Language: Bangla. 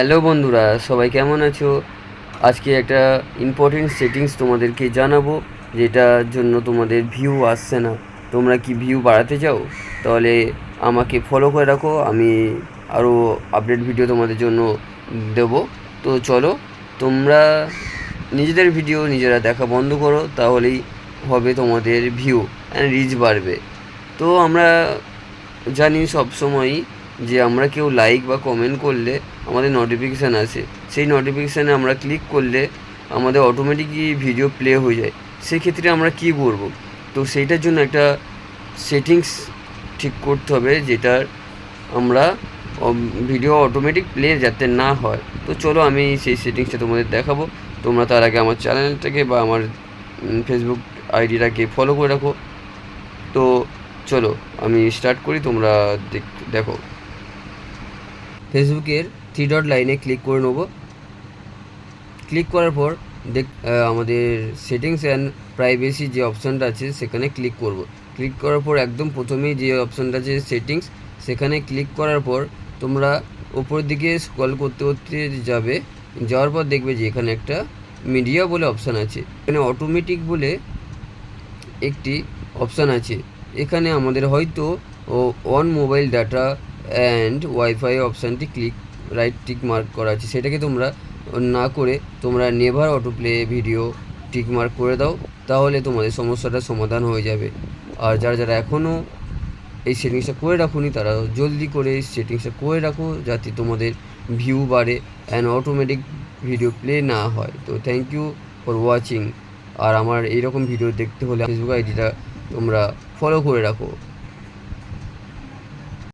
হ্যালো বন্ধুরা, সবাই কেমন আছো? আজকে একটা ইম্পর্টেন্ট সেটিংস তোমাদেরকে জানাব, যেটার জন্য তোমাদের ভিউ আসছে না। তোমরা কি ভিউ বাড়াতে চাও? তাহলে আমাকে ফলো করে রাখো, আমি আরও আপডেট ভিডিও তোমাদের জন্য দেব। তো চলো, তোমরা নিজেদের ভিডিও নিজেরা দেখা বন্ধ করো, তাহলেই হবে তোমাদের ভিউ অ্যান্ড রিচ বাড়বে। তো আমরা জানি সবসময়ই যে আমরা কেউ লাইক বা কমেন্ট করলে আমাদের নোটিফিকেশান আসে। সেই নোটিফিকেশানে আমরা ক্লিক করলে আমাদের অটোমেটিকই ভিডিও প্লে হয়ে যায়। সেক্ষেত্রে আমরা কী করব? তো সেইটার জন্য একটা সেটিংস ঠিক করতে হবে যেটার আমরা ভিডিও অটোমেটিক প্লে যাতে না হয়। তো চলো আমি সেই সেটিংসটা তোমাদের দেখাবো। তোমরা তার আগে আমার চ্যানেলটাকে বা আমার ফেসবুক আইডিটাকে ফলো করে রাখো। তো চলো আমি স্টার্ট করি, তোমরা দেখ- দেখো। ফেসবুকের থ্রি ডট লাইনে ক্লিক করে নেব। ক্লিক করার পর দেখ আমাদের সেটিংস অ্যান্ড প্রাইভেসি যে অপশানটা আছে, সেখানে ক্লিক করব। ক্লিক করার পর একদম প্রথমেই যে অপশানটা আছে সেটিংস সেখানে ক্লিক করার পর তোমরা ওপরের দিকে স্ক্রল করতে করতে যাবে। যাওয়ার পর দেখবে যে এখানে একটা মিডিয়া বলে অপশান আছে। এখানে অটোমেটিক বলে একটি অপশান আছে। এখানে আমাদের হয়তো on mobile data and WiFi অপশানটি ক্লিক রাইট টিক মার্ক করা আছে। সেটাকে তোমরা না করে তোমরা never auto play video tick mark করে দাও, তাহলে তোমাদের সমস্যাটার সমাধান হয়ে যাবে। আর যারা যারা এখনও এই সেটিংসটা করে রাখুনি, তারা জলদি করে এই সেটিংসটা করে রাখো, যাতে তোমাদের ভিউ বাড়ে অ্যান্ড অটোমেটিক ভিডিও প্লে না হয়। তো থ্যাংক ইউ ফর ওয়াচিং আর আমার এইরকম ভিডিও দেখতে হলে ফেসবুক আইডিটা তোমরা ফলো করে রাখো।